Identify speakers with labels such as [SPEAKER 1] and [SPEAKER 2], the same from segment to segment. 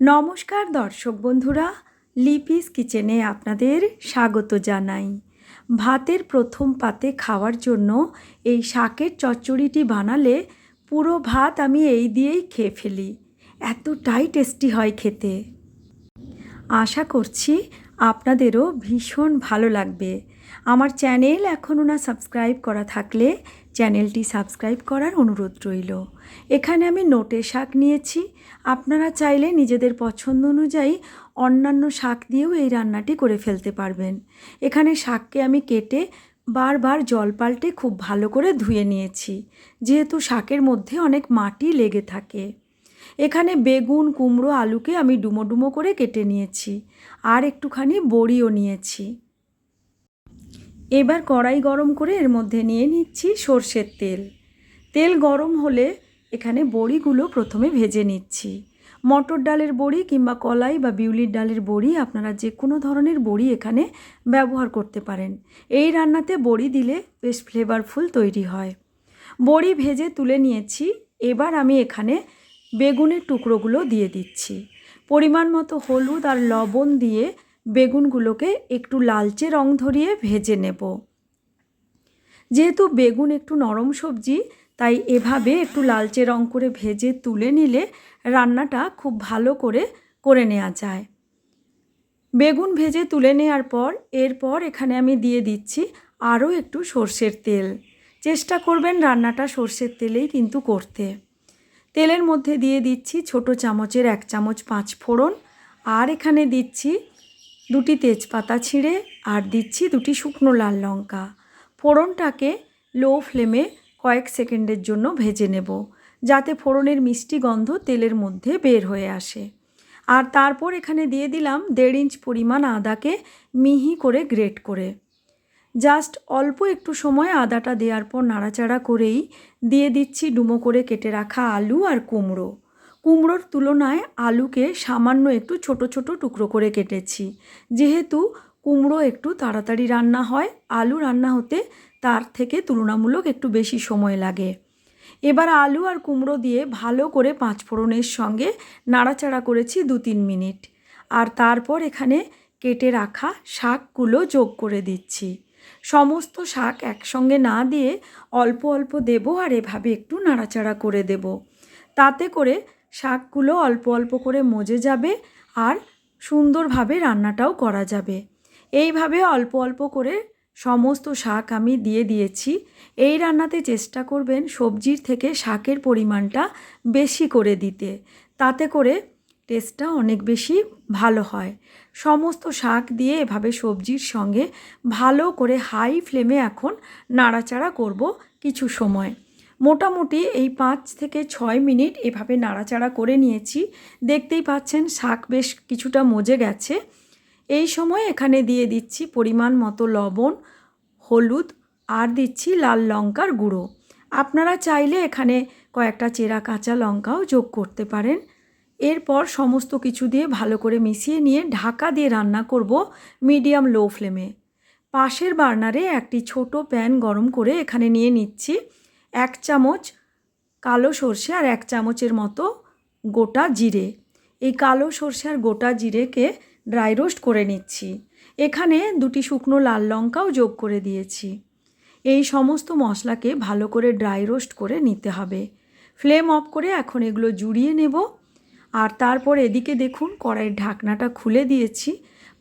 [SPEAKER 1] নমস্কার দর্শক বন্ধুরা, লিপিস কিচেনে আপনাদের স্বাগত জানাই। ভাতের প্রথম পাতে খাওয়ার জন্য এই শাকের চচ্চড়িটি বানালে পুরো ভাত আমি এই দিয়েই খেয়ে ফেলি। এতটাই টেস্টি হয় খেতে। আশা করছি আপনাদেরও ভীষণ ভালো লাগবে। আমার চ্যানেল এখনও না সাবস্ক্রাইব করা থাকলে চ্যানেলটি সাবস্ক্রাইব করার অনুরোধ রইল। এখানে আমি নোটে শাক নিয়েছি। আপনারা চাইলে নিজেদের পছন্দ অনুযায়ী অন্যান্য শাক দিয়েও এই রান্নাটি করে ফেলতে পারবেন। এখানে শাককে আমি কেটে বারবার জল পাল্টে খুব ভালো করে ধুয়ে নিয়েছি, যেহেতু শাকের মধ্যে অনেক মাটি লেগে থাকে। এখানে বেগুন, কুমড়ো, আলুকে আমি ডুমো ডুমো করে কেটে নিয়েছি, আর একটুখানি বড়িও নিয়েছি। এবার কড়াই গরম করে এর মধ্যে নিয়ে নিচ্ছি সর্ষের তেল। তেল গরম হলে এখানে বড়িগুলো প্রথমে ভেজে নিচ্ছি। মটর ডালের বড়ি কিংবা কলাই বা বিউলির ডালের বড়ি আপনারা যে কোনো ধরনের বড়ি এখানে ব্যবহার করতে পারেন। এই রান্নাতে বড়ি দিলে বেশ ফ্লেভারফুল তৈরি হয়। বড়ি ভেজে তুলে নিয়েছি। এবার আমি এখানে বেগুনের টুকরোগুলো দিয়ে দিচ্ছি। পরিমাণ মতো হলুদ আর লবণ দিয়ে বেগুনগুলোকে একটু লালচে রং ধরিয়ে ভেজে নেব। যেহেতু বেগুন একটু নরম সবজি, তাই এভাবে একটু লালচে রং করে ভেজে তুলে নিলে রান্নাটা খুব ভালো করে করে নেওয়া যায়। বেগুন ভেজে তুলে নেওয়ার পর, এরপর এখানে আমি দিয়ে দিচ্ছি আরও একটু সর্ষের তেল। চেষ্টা করবেন রান্নাটা সর্ষের তেলেই কিন্তু করতে। তেলের মধ্যে দিয়ে দিচ্ছি ছোট চামচের এক চামচ পাঁচ ফোড়ন, আর এখানে দিচ্ছি দুটি তেজপাতা ছিঁড়ে আর দিচ্ছি দুটি শুকনো লাল লঙ্কা। ফোড়নটাকে লো ফ্লেমে কয়েক সেকেন্ডের জন্য ভেজে নেব, যাতে ফোড়নের মিষ্টি গন্ধ তেলের মধ্যে বের হয়ে আসে। আর তারপর এখানে দিয়ে দিলাম দেড় ইঞ্চ পরিমাণ আদাকে মিহি করে গ্রেট করে। জাস্ট অল্প একটু সময় আদাটা দেওয়ার পর নাড়াচাড়া করেই দিয়ে দিচ্ছি ডুমো করে কেটে রাখা আলু আর কুমড়ো। কুমড়োর তুলনায় আলুকে সামান্য একটু ছোট ছোট টুকরো করে কেটেছি। যেহেতু কুমড়ো একটু তাড়াতাড়ি রান্না হয়, আলু রান্না হতে তার থেকে তুলনামূলক একটু বেশি সময় লাগে। এবার আলু আর কুমড়ো দিয়ে ভালো করে পাঁচ ফোড়নের সঙ্গে নাড়াচাড়া করেছি দু তিন মিনিট। আর তারপর এখানে কেটে রাখা শাকগুলো যোগ করে দিচ্ছি। সমস্ত শাক একসঙ্গে না দিয়ে অল্প অল্প দেব আর এভাবে একটু নাড়াচাড়া করে দেব। তাতে করে শাকগুলো অল্প অল্প করে মজে যাবে আর সুন্দরভাবে রান্নাটাও করা যাবে। এইভাবে অল্প অল্প করে সমস্ত শাক আমি দিয়ে দিয়েছি। এই রান্নাতে চেষ্টা করবেন সবজির থেকে শাকের পরিমাণটা বেশি করে দিতে। তাতে করে টেস্টটা অনেক বেশি ভালো হয়। সমস্ত শাক দিয়ে এভাবে সবজির সঙ্গে ভালো করে হাই ফ্লেমে এখন নাড়াচাড়া করব কিছু সময়। মোটামুটি এই পাঁচ থেকে ছয় মিনিট এভাবে নাড়াচাড়া করে নিয়েছি। দেখতেই পাচ্ছেন, শাক বেশ কিছুটা মজে গেছে। এই সময় এখানে দিয়ে দিচ্ছি পরিমাণ মতো লবণ, হলুদ, আর দিচ্ছি লাল লঙ্কার গুঁড়ো। আপনারা চাইলে এখানে কয়েকটা চেরা কাঁচা লঙ্কাও যোগ করতে পারেন। এরপর সমস্ত কিছু দিয়ে ভালো করে মিশিয়ে নিয়ে ঢাকা দিয়ে রান্না করব মিডিয়াম লো ফ্লেমে। পাশের বার্নারে একটি ছোট প্যান গরম করে এখানে নিয়ে নিচ্ছি। এক চামচ কালো সর্ষে আর এক চামচের মতো গোটা জিরে। এই কালো সর্ষে আর গোটা জিরেকে ড্রাই রোস্ট করে নিচ্ছি। এখানে দুটি শুকনো লাল লঙ্কাও যোগ করে দিয়েছি। এই সমস্ত মশলাকে ভালো করে ড্রাই রোস্ট করে নিতে হবে। ফ্লেম অফ করে এখন এগুলো জুড়িয়ে নেব। আর তারপর এদিকে দেখুন কড়াইয়ের ঢাকনাটা খুলে দিয়েছি।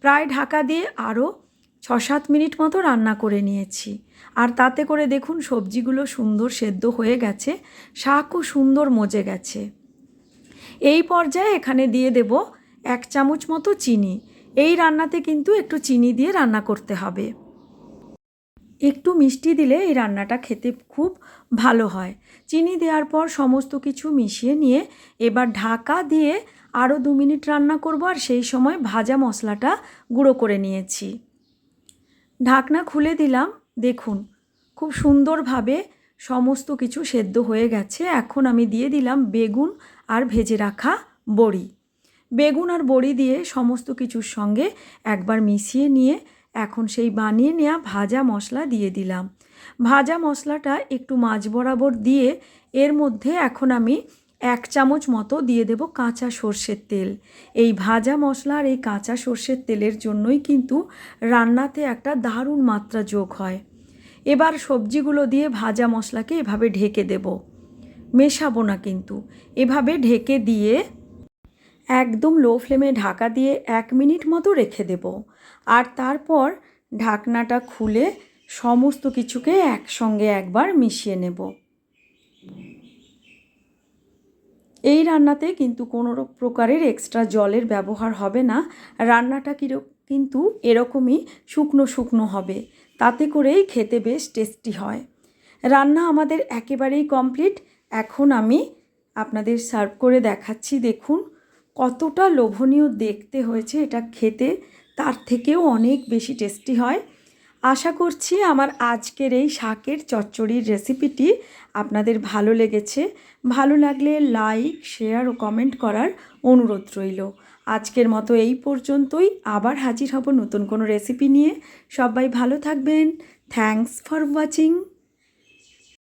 [SPEAKER 1] প্রায় ঢাকা দিয়ে আরও ছ সাত মিনিট মতো রান্না করে নিয়েছি। আর তাতে করে দেখুন সবজিগুলো সুন্দর সেদ্ধ হয়ে গেছে, শাকও সুন্দর মজে গেছে। এই পর্যায়ে এখানে দিয়ে দেব এক চামচ মতো চিনি। এই রান্নাতে কিন্তু একটু চিনি দিয়ে রান্না করতে হবে। একটু মিষ্টি দিলে এই রান্নাটা খেতে খুব ভালো হয়। চিনি দেওয়ার পর সমস্ত কিছু মিশিয়ে নিয়ে এবার ঢাকা দিয়ে আরও দু মিনিট রান্না করব আর সেই সময় ভাজা মশলাটা গুঁড়ো করে নিয়েছি। ঢাকনা খুলে দিলাম, দেখুন, খুব সুন্দরভাবে সমস্ত কিছু সেদ্ধ হয়ে গেছে। এখন আমি দিয়ে দিলাম বেগুন আর ভেজে রাখা বড়ি। বেগুন আর বড়ি দিয়ে সমস্ত কিছুর সঙ্গে একবার মিশিয়ে নিয়ে এখন সেই বানিয়ে নেওয়া ভাজা মশলা দিয়ে দিলাম। ভাজা মশলাটা একটু মাছ বরাবর দিয়ে এর মধ্যে এখন আমি এক চামচ মতো দিয়ে দেব কাঁচা সর্ষের তেল। এই ভাজা মশলার এই কাঁচা সর্ষের তেলের জন্যই কিন্তু রান্নাতে একটা দারুণ মাত্রা যোগ হয়। এবার সবজিগুলো দিয়ে ভাজা মশলাকে এভাবে ঢেকে দেব। মেশাবো না কিন্তু। এভাবে ঢেকে দিয়ে একদম লো ফ্লেমে ঢাকা দিয়ে এক মিনিট মতো রেখে দেব। আর তারপর ঢাকনাটা খুলে সমস্ত কিছুকে একসঙ্গে একবার মিশিয়ে নেব। এই রান্নাতে কিন্তু কোনো প্রকারের এক্সট্রা জলের ব্যবহার হবে না। রান্নাটা কিরক কিন্তু এরকমই শুকনো শুকনো হবে। তাতে করেই খেতে বেশ টেস্টি হয়। রান্না আমাদের একেবারেই কমপ্লিট এখন আমি আপনাদের সার্ভ করে দেখাচ্ছি, দেখুন কতটা লোভনীয় দেখতে হয়েছে এটা খেতে। তার থেকেও অনেক বেশি টেস্টি হয়। আশা করছি আমার আজকের এই শাকের চচ্চড়ির রেসিপিটি আপনাদের ভালো লেগেছে। ভালো লাগলে লাইক, শেয়ার ও কমেন্ট করার অনুরোধ রইল। আজকের মতো এই পর্যন্তই। আবার হাজির হব নতুন কোনো রেসিপি নিয়ে। সবাই ভালো থাকবেন। Thanks for watching.